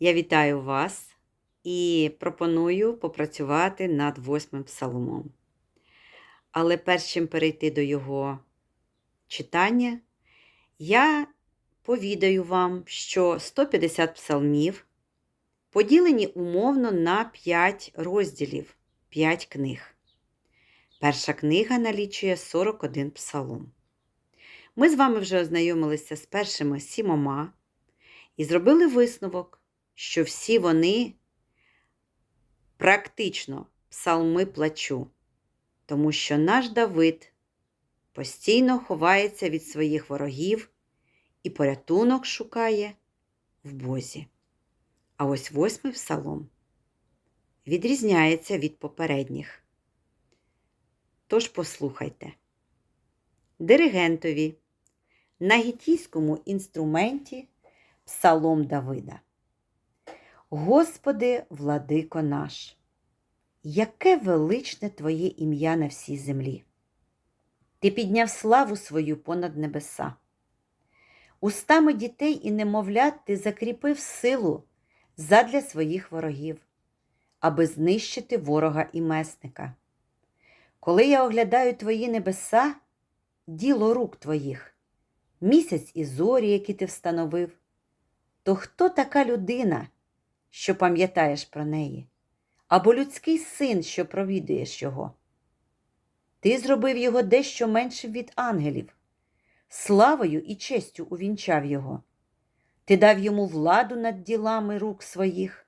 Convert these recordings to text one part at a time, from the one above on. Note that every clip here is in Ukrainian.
Я вітаю вас і пропоную попрацювати над восьмим псалмом. Але перш чим перейти до його читання, я повідаю вам, що 150 псалмів поділені умовно на 5 розділів, 5 книг. Перша книга налічує 41 псалом. Ми з вами вже ознайомилися з першими сімома і зробили висновок, що всі вони практично псалми плачу, тому що наш Давид постійно ховається від своїх ворогів і порятунок шукає в Бозі. А ось восьмий псалом відрізняється від попередніх. Тож послухайте. Диригентові на гітійському інструменті Псалом Давида. Господи, владико наш, яке величне Твоє ім'я на всій землі. Ти підняв славу свою понад небеса. Устами дітей і немовлят ти закріпив силу задля своїх ворогів, аби знищити ворога і месника. Коли я оглядаю твої небеса, діло рук твоїх, місяць і зорі, які ти встановив, то хто така людина, що пам'ятаєш про неї, або людський син, що провідуєш його? Ти зробив його дещо меншим від ангелів, славою і честю увінчав його. Ти дав йому владу над ділами рук своїх,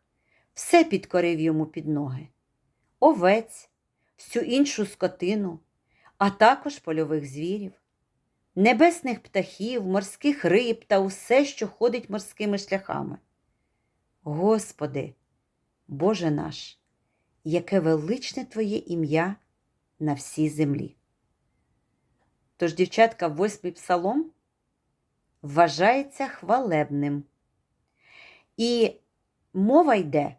все підкорив йому під ноги, овець, всю іншу скотину, а також польових звірів, небесних птахів, морських риб та усе, що ходить морськими шляхами. Господи, Боже наш, яке величне Твоє ім'я на всій землі. Тож, дівчатка, восьмий псалом вважається хвалебним. І мова йде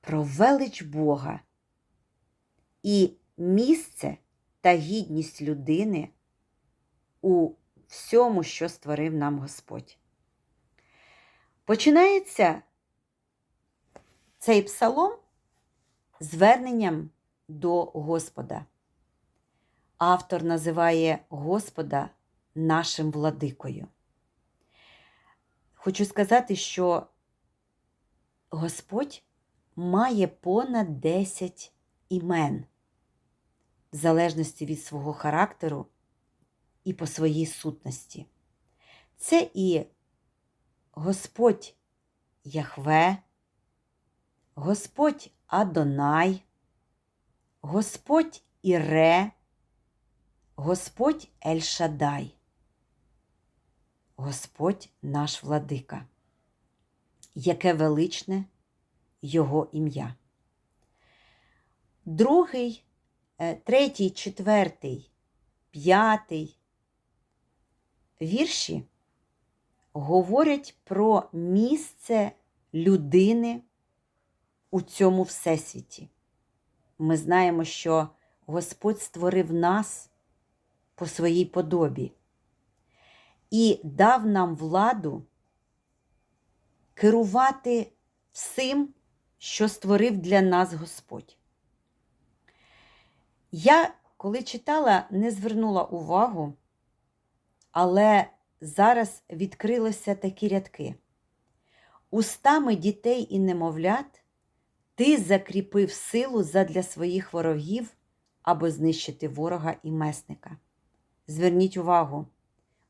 про велич Бога і місце та гідність людини у всьому, що створив нам Господь. Починається цей псалом зверненням до Господа. Автор називає Господа нашим владикою. Хочу сказати, що Господь має понад 10 імен, в залежності від свого характеру і по своїй сутності. Це і Господь Яхве, Господь Адонай, Господь Іре, Господь Ель-Шадай, Господь наш владика, яке величне Його ім'я. Другий, е, третій, четвертий, п'ятий вірші говорять про місце людини у цьому всесвіті. Ми знаємо, що Господь створив нас по своїй подобі і дав нам владу керувати всім, що створив для нас Господь. Я, коли читала, не звернула увагу, але зараз відкрилися такі рядки. Устами дітей і немовлят ти закріпив силу задля своїх ворогів, аби знищити ворога і месника. Зверніть увагу,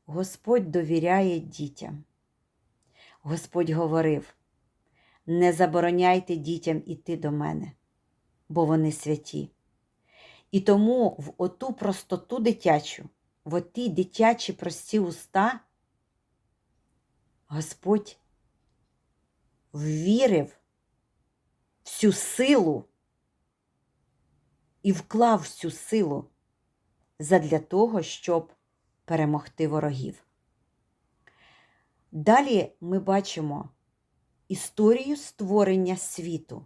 Господь довіряє дітям. Господь говорив: не забороняйте дітям іти до мене, бо вони святі. І тому в оту простоту дитячу, в оті дитячі прості уста, Господь ввірив всю силу і вклав всю силу задля того, щоб перемогти ворогів. Далі ми бачимо історію створення світу.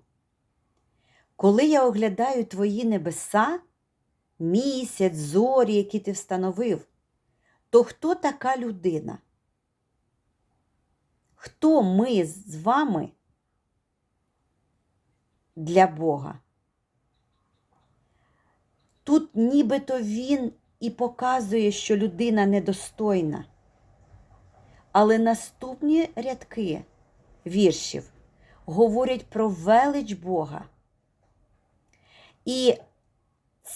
Коли я оглядаю твої небеса, місяць, зорі, які ти встановив, то хто така людина? хто ми з вами для Бога. Тут нібито він і показує, що людина недостойна. Але наступні рядки віршів говорять про велич Бога. І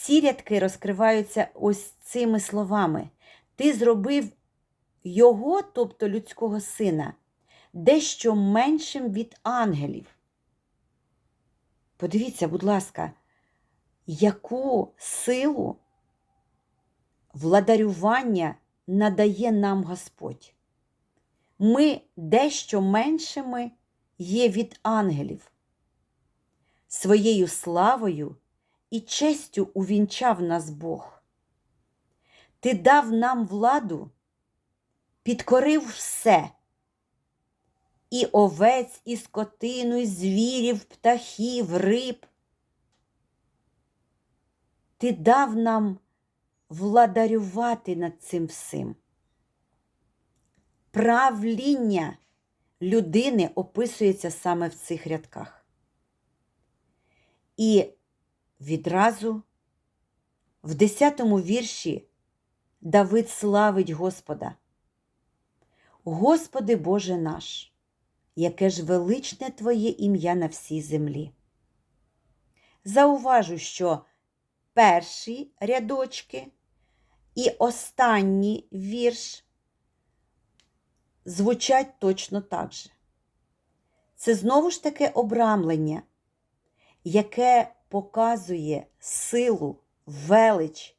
ці рядки розкриваються ось цими словами. Ти зробив його, тобто людського сина, дещо меншим від ангелів. Подивіться, будь ласка, яку силу владарювання надає нам Господь. Ми дещо меншими є від ангелів. Своєю славою і честю увінчав нас Бог. Ти дав нам владу, підкорив все. І овець, і скотину, і звірів, птахів, риб. Ти дав нам владарювати над цим всім. Правління людини описується саме в цих рядках. І відразу в 10-му вірші Давид славить Господа. Господи Боже наш, яке ж величне Твоє ім'я на всій землі. Зауважу, що перші рядочки і останній вірш звучать точно так же. Це знову ж таке обрамлення, яке показує силу, велич,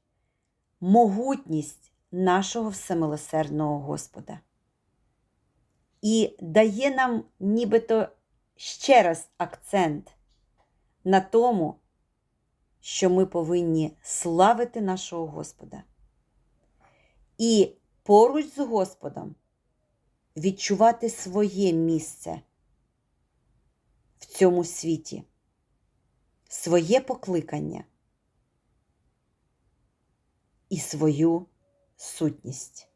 могутність нашого всемилосердного Господа. І дає нам нібито ще раз акцент на тому, що ми повинні славити нашого Господа. І поруч з Господом відчувати своє місце в цьому світі, своє покликання і свою сутність.